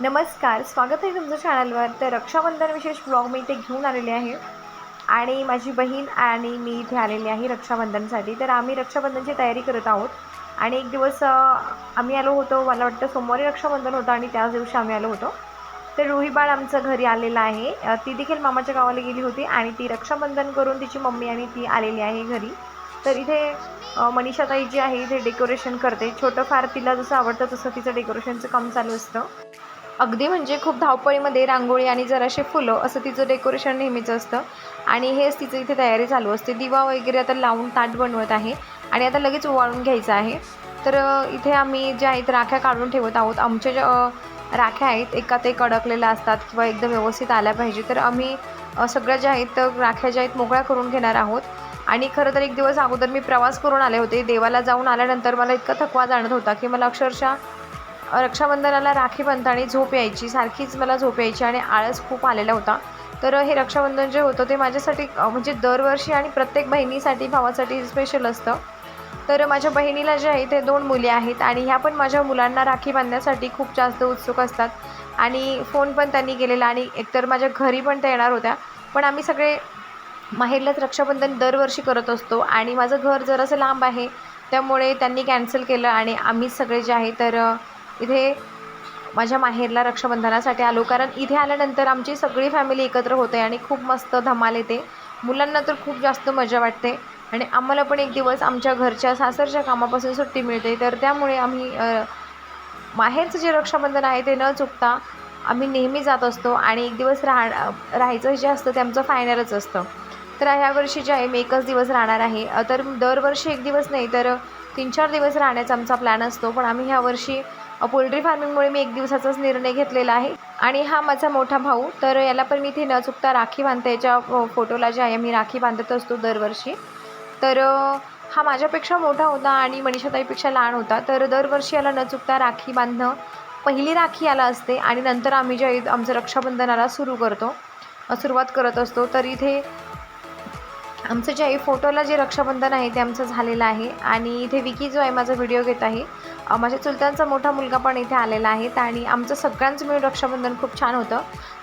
नमस्कार स्वागत आहे तुमच्या चॅनलवर तर रक्षाबंधन विशेष ब्लॉग मी इथे घेऊन आलेले आहे. आणि माझी बहीण आणि मी इथे आलेली आहे रक्षाबंधनसाठी. तर आम्ही रक्षाबंधनची तयारी करत आहोत. आणि एक दिवस आम्ही आलो होतो मला वाटतं सोमवारी रक्षाबंधन होतं आणि त्याच दिवशी आम्ही आलो होतो. तर रुहीबाळ आमचं घरी आलेलं आहे. ती देखील मामाच्या गावाला गेली होती आणि ती रक्षाबंधन करून तिची मम्मी आणि ती आलेली आहे घरी. तर इथे मनीषाताई जी आहे इथे डेकोरेशन करते. छोटं फार तिला जसं आवडतं तसं तिचं डेकोरेशनचं काम चालू असतं. अगदी म्हणजे खूप धावपळीमध्ये रांगोळी आणि जराशे फुलं असं तिचं डेकोरेशन नेहमीच असतं. आणि हेच तिचं इथे तयारी चालू असते. दिवा वगैरे आता लावून ताट बनवत आहे. आणि आता लगेच ओवाळून घ्यायचं आहे. तर इथे आम्ही ज्या आहेत राख्या काढून ठेवत आहोत. आमच्या ज्या राख्या आहेत एकात एक अडकलेल्या असतात किंवा एकदम व्यवस्थित आल्या पाहिजे. तर आम्ही सगळ्या ज्या आहेत तर राख्या ज्या आहेत मोकळ्या करून घेणार आहोत. आणि खरं तर एक दिवस अगोदर मी प्रवास करून आले होते. देवाला जाऊन आल्यानंतर मला इतका थकवा जाणत होता की मला अक्षरशः रक्षाबंधनाला राखी बांधताना झोप यायची सारखीच मला झोप यायची आणि आळस खूप आलेला होता. तर हे रक्षाबंधन जे होतं ते माझ्यासाठी म्हणजे दरवर्षी आणि प्रत्येक बहिणीसाठी भावासाठी स्पेशल असतं. तर माझ्या बहिणीला जे आहे ते दोन मुली आहेत आणि ह्या पण माझ्या मुलांना राखी बांधण्यासाठी खूप जास्त उत्सुक असतात. आणि फोन पण त्यांनी केलेला आणि एकतर माझ्या घरी पण त्या येणार होत्या. पण आम्ही सगळे माहेरलाच रक्षाबंधन दरवर्षी करत असतो आणि माझं घर जरासं लांब आहे. त्यामुळे त्यांनी कॅन्सल केलं आणि आम्हीच सगळे जे आहे तर इथे माझ्या माहेरला रक्षाबंधनासाठी आलो. कारण इथे आल्यानंतर आमची सगळी फॅमिली एकत्र होते आणि खूप मस्त धमाल येते. मुलांना तर खूप जास्त मजा वाटते. आणि आम्हाला पण एक दिवस आमच्या घरच्या सासरच्या कामापासून सुट्टी मिळते. तर त्यामुळे आम्ही माहेरचं जे रक्षाबंधन आहे ते न चुकता आम्ही नेहमी जात असतो. आणि एक दिवस राह राहायचं जे असतं ते आमचं फायनलच असतं. तर ह्या वर्षी जे आहे मी एकच दिवस राहणार आहे. तर दरवर्षी एक दिवस नाही तर तीन चार दिवस राहण्याचा आमचा प्लॅन असतो. पण आम्ही ह्या वर्षी पोल्ट्री फार्मिंगमुळे मी एक दिवसाचाच निर्णय घेतलेला आहे. आणि हा माझा मोठा भाऊ तर याला पण मी इथे न चुकता राखी बांधते याच्या फोटोला जे आहे मी राखी बांधत असतो दरवर्षी. तर हा माझ्यापेक्षा मोठा होता आणि मनीषाताईपेक्षा लहान होता. तर दरवर्षी याला न चुकता राखी बांधणं पहिली राखी याला असते आणि नंतर आम्ही जे आमचं रक्षाबंधनाला सुरू करतो सुरुवात करत असतो. तर इथे आमचं जे आहे फोटोला जे रक्षाबंधन आहे ते आमचं झालेलं आहे. आणि इथे विकी जो आहे माझा व्हिडिओ घेत आहे. माझ्या चुलत्यांचा मोठा मुलगा पण इथे आलेला आहे. आणि आमचं सगळ्यांचं मिळून रक्षाबंधन खूप छान होतं.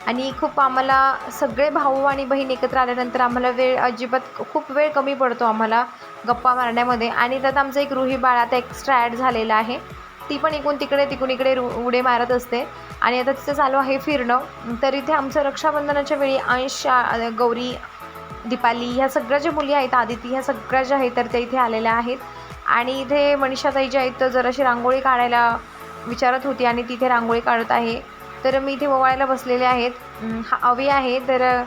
आणि खूप आम्हाला सगळे भाऊ आणि बहीण एकत्र आल्यानंतर आम्हाला वेळ अजिबात खूप वेळ कमी पडतो आम्हाला गप्पा मारण्यामध्ये. आणि त्यात आमचं एक रुही बाळ आता एक्स्ट्रा ॲड झालेलं आहे. ती पण इकडून तिकडे तिकडून इकडे रु उडे मारत असते. आणि आता तिचं चालू आहे फिरणं. तर इथे आमचं रक्षाबंधनाच्या वेळी अंश गौरी दीपाली ह्या सगळ्या ज्या मुली आहेत आदिती ह्या सगळ्या ज्या आहेत तर त्या इथे आलेल्या आहेत. आणि इथे मनीषाताई ज्या आहेत तर जराशी रांगोळी काढायला विचारत होती आणि तिथे रांगोळी काढत आहे. तर मी इथे ओवाळायला बसलेले आहेत. हा अवी आहे तर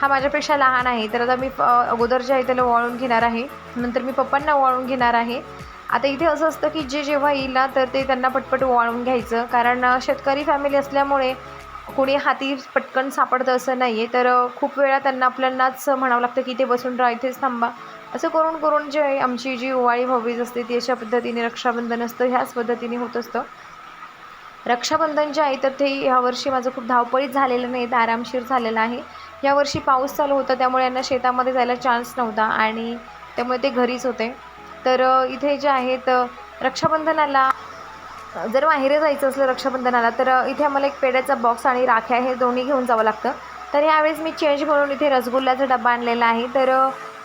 हा माझ्यापेक्षा लहान आहे. तर आता मी प- अगोदर जे आहे त्याला ओवाळून घेणार आहे. नंतर मी पप्पांना ओवाळून घेणार आहे. आता इथे असं असतं की जे जेव्हा येईल ना तर ते त्यांना पटपट ओवाळून घ्यायचं. कारण शेतकरी फॅमिली असल्यामुळे कोणी हाती पटकन सापडतं असं नाही आहे तर खूप वेळा त्यांना आपल्यालाच म्हणावं लागतं की इथे बसून राहा इथेच थांबा. असं करून करून जे आहे आमची जी ओवाळी भावीज असते ती अशा पद्धतीने रक्षाबंधन असतं. ह्याच पद्धतीने होत असतं. रक्षाबंधन जे आहे तर ते ह्यावर्षी माझं खूप धावपळीत झालेलं नाही तर आरामशीर झालेलं आहे. यावर्षी पाऊस चालू होता त्यामुळे यांना शेतामध्ये जायला चान्स नव्हता आणि त्यामुळे ते घरीच होते. तर इथे जे आहेत रक्षाबंधनाला जर माहेरी जायचं असलं रक्षाबंधनाला तर इथे आम्हाला एक पेड्याचा बॉक्स आणि राख्या हे दोन्ही घेऊन जावं लागतं. तर यावेळेस मी चेंज म्हणून इथे रसगुल्ल्याचा डबा आणलेला आहे. तर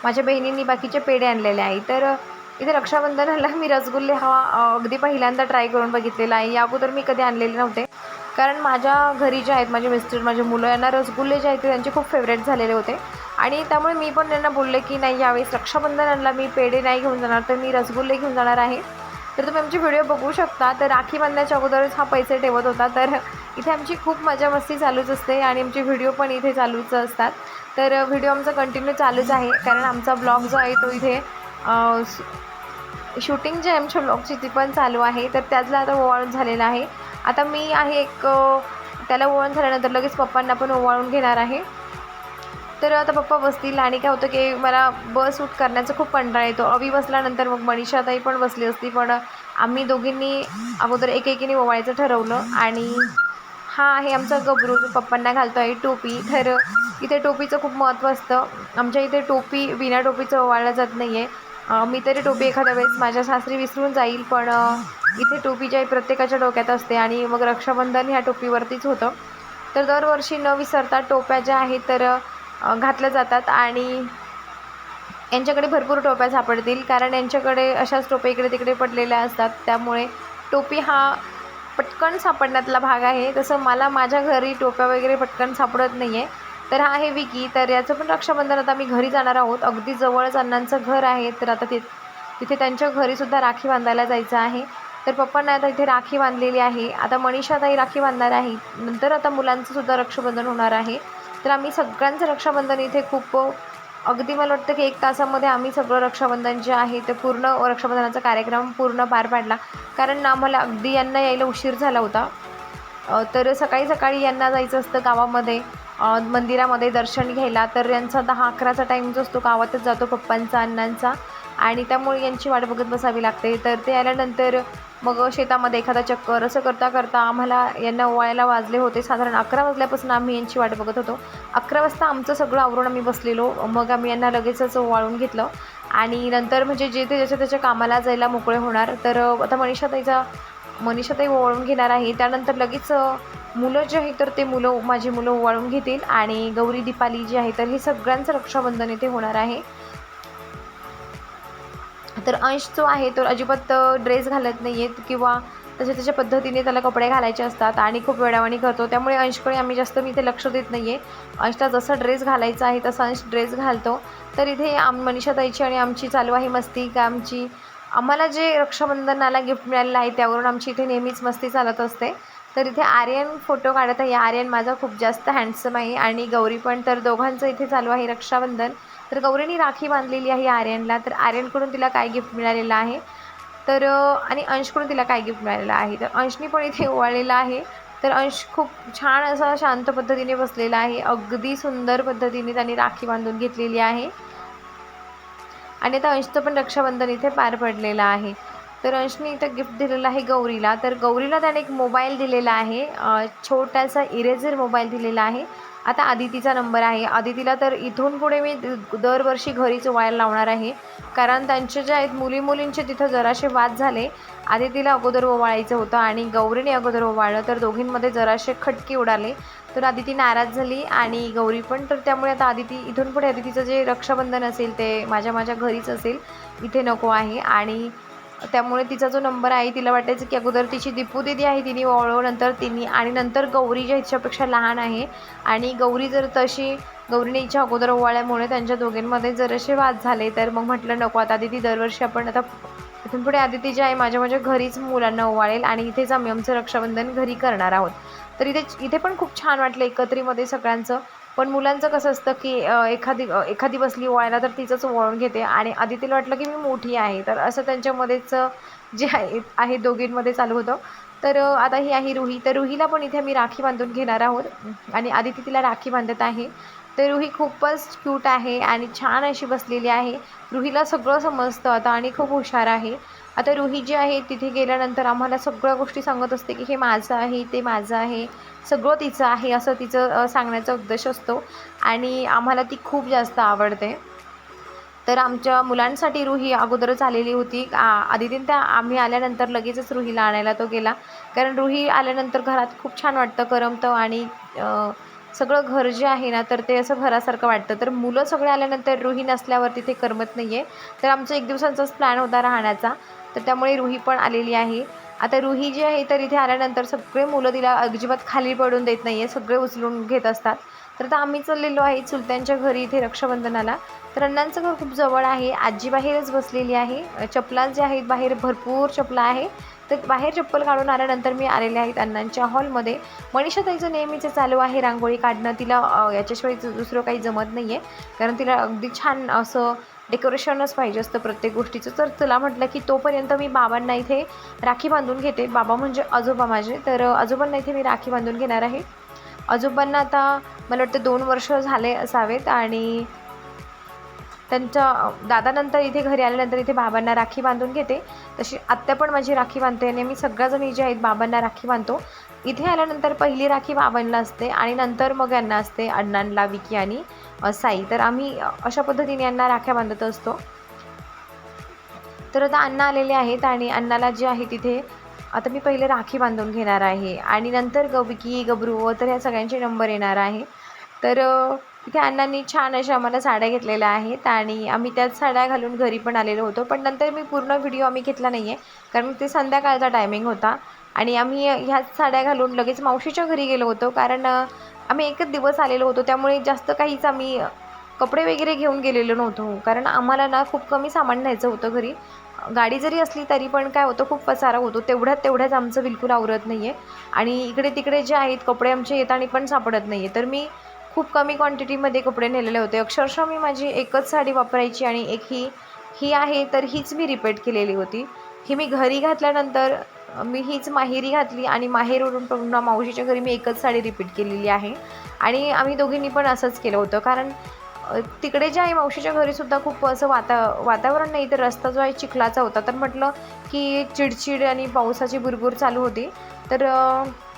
माझ्या बहिणींनी बाकीचे पेढे आणलेले आहे तर इथे रक्षाबंधनाला मी रसगुल्ले हा अगदी पहिल्यांदा ट्राय करून बघितलेला आहे. या अगोदर मी कधी आणलेले नव्हते. कारण माझ्या घरी जे आहेत माझे मिस्टर माझे मुलं यांना रसगुल्ले जे आहेत ते त्यांचे खूप फेवरेट झालेले होते. आणि त्यामुळे मी पण त्यांना बोलले की नाही यावेळेस रक्षाबंधनाला मी पेढे नाही घेऊन जाणार तर मी रसगुल्ले घेऊन जाणार आहे. तर तुम्ही आमची व्हिडिओ बघू शकता. तर राखी बांधण्याच्या अगोदरच हा पैसे ठेवत होता. तर इथे आमची खूप मजा मस्ती चालूच असते आणि आमचे व्हिडिओ पण इथे चालूच असतात. तर व्हिडिओ आमचा कंटिन्यू चालूच आहे. कारण आमचा ब्लॉग जो आहे तो इथे शूटिंग जे आमच्या ब्लॉगची ती पण चालू आहे. तर त्यातला आता ओवाळून झालेला आहे. आता मी आहे एक त्याला ओवाळून झाल्यानंतर लगेच पप्पांना पण ओवाळून घेणार आहे. तर आता पप्पा बसतील. आणि काय होतं की मला बस उठ करण्याचा खूप कंटाळा येतो. अवी बसल्यानंतर मग मनीषाताई पण बसली असती. पण आम्ही दोघींनी अगोदर एक एकीने ओवाळायचं ठरवलं. आणि हा आहे आमचा गबरू जो पप्पांना घालतो आहे टोपी. तर इथे टोपीचं खूप महत्त्व असतं. आमच्या इथे टोपी बिना टोपीचं ओवाळलं जात नाही आहे मी तरी टोपी एखाद्या वेळेस माझ्या सासरी विसरून जाईल पण इथे टोपी जे आहे प्रत्येकाच्या डोक्यात असते. आणि मग रक्षाबंधन ह्या टोपीवरतीच होतं. तर दरवर्षी न विसरता टोप्या ज्या आहेत तर घातल्या जातात आणि यांच्याकडे भरपूर टोप्या सापडतील कारण यांच्याकडे अशाच टोप्या इकडे तिकडे पडलेल्या असतात. त्यामुळे टोपी हा पटकन सापडण्यातला भाग आहे. तसं मला माझ्या घरी टोप्या वगैरे पटकन सापडत नाही आहे तर हा आहे विकी. तर याचं पण रक्षाबंधन आता आम्ही घरी जाणार आहोत. अगदी जवळच अण्णांचं घर आहे. तर आता ते तिथे त्यांच्या घरीसुद्धा राखी बांधायला जायचं आहे. तर पप्पांना आता इथे राखी बांधलेली आहे. आता मनीषाताई राखी बांधणार आहे. नंतर आता मुलांचं सुद्धा रक्षाबंधन होणार आहे. तर आम्ही सगळ्यांचं रक्षाबंधन इथे खूप अगदी मला वाटतं की एक तासामध्ये आम्ही सगळं रक्षाबंधन जे आहे ते पूर्ण रक्षाबंधनाचा कार्यक्रम पूर्ण पार पाडला. कारण आम्हाला अगदी यांना यायला उशीर झाला होता. तर सकाळी सकाळी यांना जायचं असतं गावामध्ये. मंदिरामध्ये दर्शन घ्यायला. तर यांचा दहा अकराचा टाईम जो असतो गावातच जातो पप्पांचा अण्णांचा. आणि त्यामुळे यांची वाट बघत बसावी लागते. तर ते आल्यानंतर मग शेतामध्ये एखादा चक्कर असं करता करता आम्हाला यांना ओवाळायला वाजले होते. साधारण अकरा वाजल्यापासून आम्ही यांची वाट बघत होतो. अकरा वाजता आमचं सगळं आवरून आम्ही बसलेलो. मग आम्ही यांना लगेचच ओवाळून घेतलं. आणि नंतर म्हणजे जे ते ज्याच्या त्याच्या कामाला जायला मोकळे होणार. तर आता मनीषाताईचा मनीषाताई ओवाळून घेणार आहे. त्यानंतर लगेच मुलं जे आहे तर ते मुलं माझी मुलं ओवाळून घेतील. आणि गौरी दीपाली जी आहे तर हे सगळ्यांचं रक्षाबंधन इथे होणार आहे. तर अंश जो आहे तो अजिबात ड्रेस घालत नाही आहेत किंवा तशा त्याच्या पद्धतीने त्याला कपडे घालायचे असतात आणि खूप वेळावाणी करतो. त्यामुळे अंशकडे आम्ही जास्त मी इथे लक्ष देत नाही आहे अंशला जसा ड्रेस घालायचा आहे तसा अंश ड्रेस घालतो. तर इथे आम मनीषाताईची आणि आमची चालू आहे मस्ती. का आमची आम्हाला जे रक्षाबंधनाला गिफ्ट मिळालेलं आहे त्यावरून आमची इथे नेहमीच मस्ती चालत असते. तर इथे आर्यन फोटो काढत आहे. आर्यन माझा खूप जास्त हँडसम आहे आणि गौरी पण. तर दोघांचं इथे चालू आहे रक्षाबंधन. तर गौरीने राखी बांधलेली आहे आर्यनला. तर आर्यनकडून तिला काय गिफ्ट मिळालेलं आहे? तर आणि अंशकडून तिला काय गिफ्ट मिळालेलं आहे? तर अंशनी पण इथे ओवाळलेलं आहे. तर अंश खूप छान असा शांत पद्धतीने बसलेला आहे. अगदी सुंदर पद्धतीने त्यांनी राखी बांधून घेतलेली आहे. आणि आता अंशचं पण रक्षाबंधन इथे पार पडलेलं आहे. तर अंशने इथं गिफ्ट दिलेलं आहे गौरीला. तर गौरीला त्याने एक मोबाईल दिलेला आहे. छोटासा इरेझर मोबाईल दिलेला आहे. आता आदितीचा नंबर आहे. आदितीला तर इथून पुढे मी द- दरवर्षी घरीच ओवाळायला लावणार आहे. कारण त्यांचे जे आहेत मुली मुलींचे तिथं जरासे वाद झाले. आदितीला अगोदर ओवाळायचं होतं आणि गौरीने अगोदर ओवाळलं तर दोघींमध्ये जरासे खटके उडाले. तर आदिती नाराज झाली आणि गौरी पण तर त्यामुळे आता आदिती इथून पुढे आदितीचं जे रक्षाबंधन असेल ते माझ्या माझ्या घरीच असेल. इथे नको आहे आणि त्यामुळे तिचा जो नंबर आहे तिला वाटायचं की अगोदर तिची दीपू दिदी आहे तिने ओळव नंतर तिने आणि नंतर गौरी ज्या हिच्यापेक्षा लहान आहे. आणि गौरी जर तशी गौरीने हिच्या अगोदर ओवाळ्यामुळे त्यांच्या दोघींमध्ये जर असे वाद झाले तर मग म्हटलं नको आता दिदी दरवर्षी आपण आता इथून पुढे आदिती जी आहे माझ्या माझ्या घरीच मुलांना ओवाळेल आणि इथेच आम्ही आमचं रक्षाबंधन घरी करणार आहोत. तर इथे इथे पण खूप छान वाटलं एकत्रीमध्ये सगळ्यांचं. पण मुलांचं कसं असतं की एखादी एखादी बसली ओवाळायला तर तिचंच वळण घेते आणि आदितीला वाटलं की मी मोठी आहे. तर असं त्यांच्यामध्येच जे आहे आहे दोघींमध्ये चालू होतं. तर आता ही आहे रुही. तर रुहीला पण इथे मी राखी बांधून घेणार आहोत. आणि आदिती तिला राखी बांधत आहे. तर रुही खूपच क्यूट आहे आणि छान अशी बसलेली आहे. रुहीला सगळं समजतं आता आणि खूप हुशार आहे. आता रुही जी आहे तिथे गेल्यानंतर आम्हाला सगळ्या गोष्टी सांगत असते की हे माझं आहे ते माझं आहे सगळं तिचं आहे असं तिचं सांगण्याचा उद्देश असतो. आणि आम्हाला ती खूप जास्त आवडते. तर आमच्या मुलांसाठी रुही अगोदरच आलेली होती. आ- आदितीन त्या आम्ही आल्यानंतर लगेचच रुहीला आणायला तो गेला. कारण रुही आल्यानंतर घरात खूप छान वाटतं करमतं आणि सगळं घर जे आहे ना तर ते असं घरासारखं वाटतं. तर मुलं सगळे आल्यानंतर रुही नसल्यावर तिथे करमत नाही आहे तर आमचा एक दिवसांचाच प्लॅन होता राहण्याचा. तर त्यामुळे रुही पण आलेली आहे. आता रुही जी आहे तर इथे आल्यानंतर सगळे मुलं तिला अजिबात खाली पडून देत नाही आहे सगळे उचलून घेत असतात. तर आता आम्ही चाललेलो आहे चुलत्यांच्या घरी इथे रक्षाबंधनाला. तर अण्णांचं घर खूप जवळ आहे आजी बाहेरच बसलेली आहे. चपला जे आहेत बाहेर भरपूर चपला आहे. तर बाहेर चप्पल काढून आल्यानंतर मी आलेले आहेत अण्णांच्या हॉलमध्ये. मनीषा ताईचं नेहमीचं चालू आहे रांगोळी काढणं. तिला याच्याशिवाय दुसरं काही जमत नाही आहे कारण तिला अगदी छान असं डेकोरेशनच पाहिजे असतं प्रत्येक गोष्टीचं. तर तुला म्हटलं की तोपर्यंत मी बाबांना इथे राखी बांधून घेते. बाबा म्हणजे आजोबा माझे. तर आजोबांना इथे मी राखी बांधून घेणार आहे. आजोबांना आता मला वाटतं दोन वर्ष झाले असावेत आणि त्यांच्या दादानंतर इथे घरी आल्यानंतर इथे बाबांना राखी बांधून घेते. तशी आत्या पण माझी राखी बांधते आणि मी सगळ्याजणी जे आहेत बाबांना राखी बांधतो. इथे आल्यानंतर पहिली राखी बाबांना असते आणि नंतर मग यांना असते अण्णांना विकी आणि साई तर आम्ही अशा पद्धतीने यांना राख्या बांधत असतो. तर आता अण्णा आलेले आहेत आणि अण्णाला जे आहे तिथे आता मी पहिले राखी बांधून घेणार आहे. आणि नंतर गबिकी गबरू तर ह्या सगळ्यांचे नंबर येणार आहे. तर तिथे अण्णांनी छान अशा आम्हाला साड्या घेतलेल्या आहेत आणि आम्ही त्याच साड्या घालून घरी पण आलेलो होतो. पण नंतर मी पूर्ण व्हिडिओ आम्ही घेतला नाही आहे कारण ते संध्याकाळचा टायमिंग होता. आणि आम्ही ह्याच साड्या घालून लगेच मावशीच्या घरी गेलो होतो कारण आम्ही एकच दिवस आलेलो होतो त्यामुळे जास्त काहीच आम्ही कपडे वगैरे घेऊन गेलेलो नव्हतो. कारण आम्हाला ना खूप कमी सामान न्यायचं होतं घरी. गाडी जरी असली तरी पण काय होतं खूप पसारा होतो. तेवढ्यात तेवढ्याच आमचं बिलकुल आवरत नाही आहे आणि इकडे तिकडे जे आहेत कपडे आमचे येताना पण सापडत नाही आहे तर मी खूप कमी क्वांटिटीमध्ये कपडे नेलेले होते. अक्षरशः मी माझी एकच साडी वापरायची आणि एक ही ही आहे तर हीच मी रिपीट केलेली होती. ही मी घरी घातल्यानंतर मी हीच माहेरी घातली आणि माहेरवरून पुन्हा मावशीच्या घरी मी एकच साडी रिपीट केलेली आहे. आणि आम्ही दोघींनी पण असंच केलं होतं. कारण तिकडे जे आहे मावशीच्या घरीसुद्धा खूप असं वाता वातावरण नाही तर रस्ता जो आहे चिखलाचा होता. तर म्हटलं की चिडचिड आणि पावसाची बुरबुर चालू होती. तर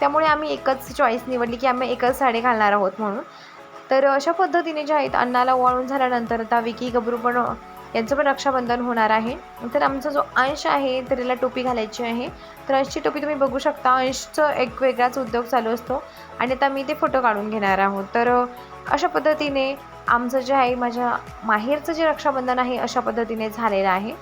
त्यामुळे आम्ही एकच चॉईस निवडली की आम्ही एकच साडी घालणार आहोत म्हणून. तर अशा पद्धतीने जे आहेत अन्नाला ओवाळून झाल्यानंतर आता विकी गबरू पण यांचं पण रक्षाबंधन होणार आहे. तर आमचा जो अंश आहे तर याला टोपी घालायची आहे. तर अंशची टोपी तुम्ही बघू शकता. अंशचं एक वेगळाच उद्योग चालू असतो. आणि आता मी ते फोटो काढून घेणार आहोत. तर अशा पद्धतीने आमचं जे आहे माझ्या माहेरचं जे रक्षाबंधन आहे अशा पद्धतीने झालेलं आहे.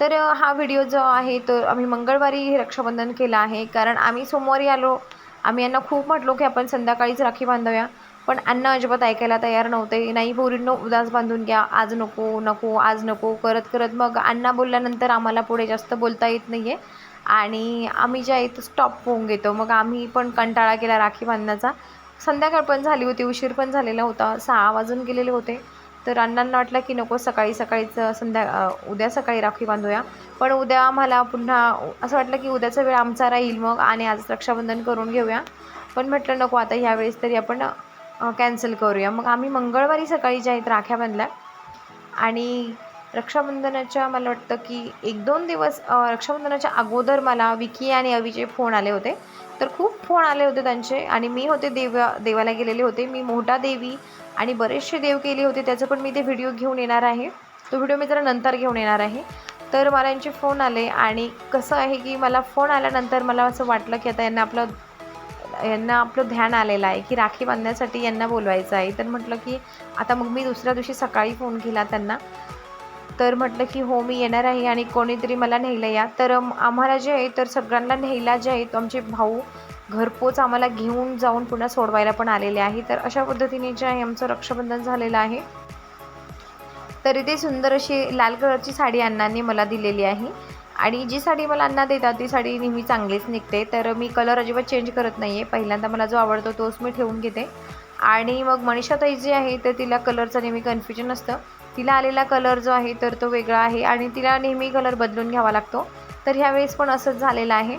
तर हा व्हिडिओ जो आहे तो आम्ही मंगळवारी हे रक्षाबंधन केलं आहे. कारण आम्ही सोमवारी आलो. आम्ही यांना खूप म्हटलो की आपण संध्याकाळीच राखी बांधूया. पण अण्णा अजिबात ऐकायला तयार नव्हते. नाही पोरींनो उदास बांधून घ्या. आज नको नको आज नको. करत करत मग अण्णा बोलल्यानंतर आम्हाला पुढे जास्त बोलता येत नाही आहे आणि आम्ही जे आहे तो स्टॉप होऊन घेतो. मग आम्ही पण कंटाळा केला राखी बांधण्याचा. संध्याकाळ पण झाली होती उशीर पण झालेला होता. सहा वाजून गेलेले होते. तर अण्णांना वाटलं की नको सकाळी सकाळीच संध्या उद्या सकाळी राखी बांधूया. पण उद्या आम्हाला पुन्हा असं वाटलं की उद्याचा वेळ आमचा राहील. मग आणि आज रक्षाबंधन करून घेऊया. पण म्हटलं नको आता ह्यावेळेस तरी आपण कॅन्सल करूया. मग आम्ही मंगळवारी सकाळी ज्या आहेत राख्या बांधल्या. आणि रक्षाबंधनाच्या मला वाटतं की एक दोन दिवस रक्षाबंधनाच्या अगोदर मला विकी आणि अविचे फोन आले होते. तर खूप फोन आले होते त्यांचे. आणि मी होते देवा देवाला गेलेले होते. मी मोठा देवी आणि बरेचसे देव केले होते. त्याचं पण मी ते व्हिडिओ घेऊन येणार आहे. तो व्हिडिओ मी जरा नंतर घेऊन येणार आहे. तर मला यांचे फोन आले आणि कसं आहे की मला फोन आल्यानंतर मला असं वाटलं की आता यांना आपलं यांना आपलं ध्यान आलेलं आहे की राखी बांधण्यासाठी यांना बोलवायचं आहे. तर म्हटलं की आता मग मी दुसऱ्या दिवशी सकाळी फोन केला त्यांना. तर म्हटलं की हो मी येणार आहे आणि कोणीतरी मला न्यायला या. तर आम्हाला जे आहे तर सगळ्यांना न्यायला जे आहे तो आमचे भाऊ घरपोच आम्हाला घेऊन जाऊन पुन्हा सोडवायला पण आलेले आहे. तर अशा पद्धतीने जे आहे आमचं रक्षाबंधन झालेलं आहे. तर इथे सुंदर अशी लाल कलरची साडी अण्णांनी मला दिलेली आहे. आणि जी साडी मला अण्णा देतात ती साडी नेहमी चांगलीच निघते. तर मी कलर अजिबात चेंज करत नाही आहे पहिल्यांदा मला जो आवडतो तोच मी ठेवून घेते. आणि मग मनीषाताई जी आहे तर तिला कलरचं नेहमी कन्फ्युजन असतं. तिला आलेला कलर जो आहे तर तो वेगळा आहे आणि तिला नेहमी कलर बदलून घ्यावा लागतो. तर ह्यावेळेस पण असंच झालेलं आहे.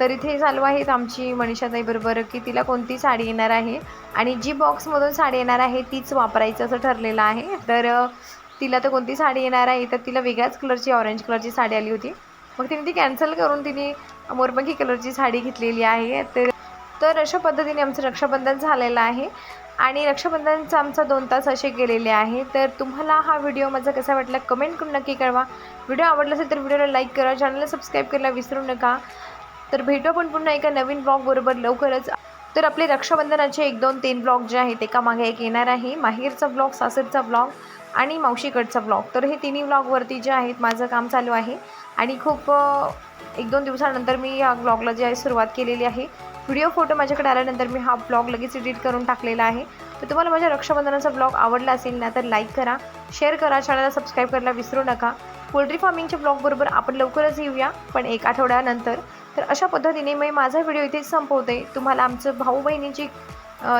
तर इथे चालू आहेत आमची मनीषाताई बरोबर की तिला कोणती साडी येणार आहे. आणि जी बॉक्समधून साडी येणार आहे तीच वापरायचं असं ठरलेलं आहे. तर तिला तर कोणती साडी येणार आहे? तर तिला वेगळ्याच कलरची ऑरेंज कलरची साडी आली होती. मग तिने ती कॅन्सल करून तिने मोरपंखी कलरची साडी घेतलेली आहे. तर तर अशा पद्धतीने आमचं रक्षाबंधन झालेलं आहे. आणि रक्षाबंधनचं आमचा दोन तास असे गेलेले आहे. तर तुम्हाला हा व्हिडिओ माझा कसा वाटला कमेंट करून नक्की कळवा. व्हिडिओ आवडला असेल तर व्हिडिओला लाईक करा. चॅनलला सबस्क्राईब करायला विसरू नका. तर भेटू आपण पुन्हा एका नवीन ब्लॉगबरोबर लवकरच. तर आपले रक्षाबंधनाचे एक दोन तीन ब्लॉग जे आहेत एका मागे एक येणार आहे. माहेरचा ब्लॉग सासरचा ब्लॉग आणि मावशीकडचा ब्लॉग तर हे तिन्ही ब्लॉगवरती जे आहेत माझं काम चालू आहे. आणि खूप एक दोन दिवसानंतर मी या ब्लॉगला जी आहे सुरुवात केलेली आहे. व्हिडिओ फोटो माझ्याकडे आल्यानंतर मी हा ब्लॉग लगेच एडिट करून टाकलेला आहे. तर तुम्हाला माझ्या रक्षाबंधनाचा ब्लॉग आवडला असेल ना तर लाईक करा शेअर करा चॅनलला सबस्क्राईब करायला विसरू नका. पोल्ट्री फार्मिंगच्या ब्लॉगबरोबर आपण लवकरच येऊया पण एक आठवड्यानंतर. तर अशा पद्धतीने मी माझा व्हिडिओ इथेच संपवते. तुम्हाला आमचं भाऊ बहिणीची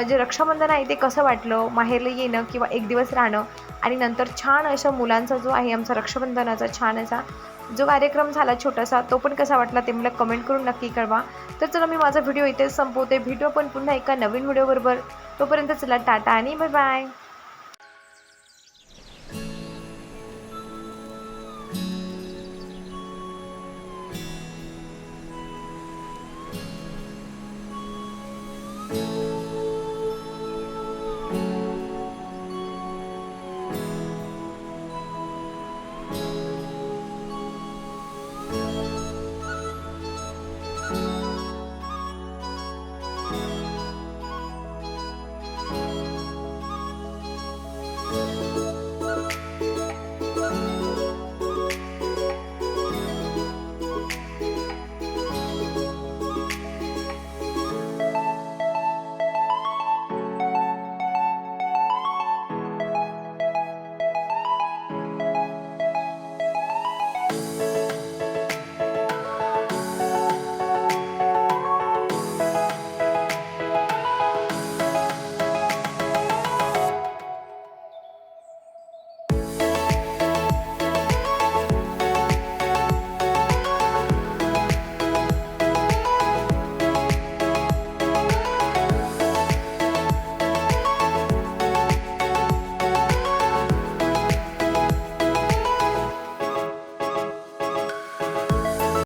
जे रक्षाबंधन आहे ते कसं वाटलं? माहेरला येणं किंवा एक दिवस राहणं? आणि नंतर छान अशा मुलांचा जो आहे आमचा रक्षाबंधनाचा छान असा जो कार्यक्रम झाला छोटासा तो पण कसा वाटला ते मला कमेंट करून नक्की कळवा. तर चला मी माझा व्हिडिओ इथेच संपवते. व्हिडिओ पण पुन्हा एका नवीन व्हिडिओबरोबर तोपर्यंत चला टाटा आणि बाय बाय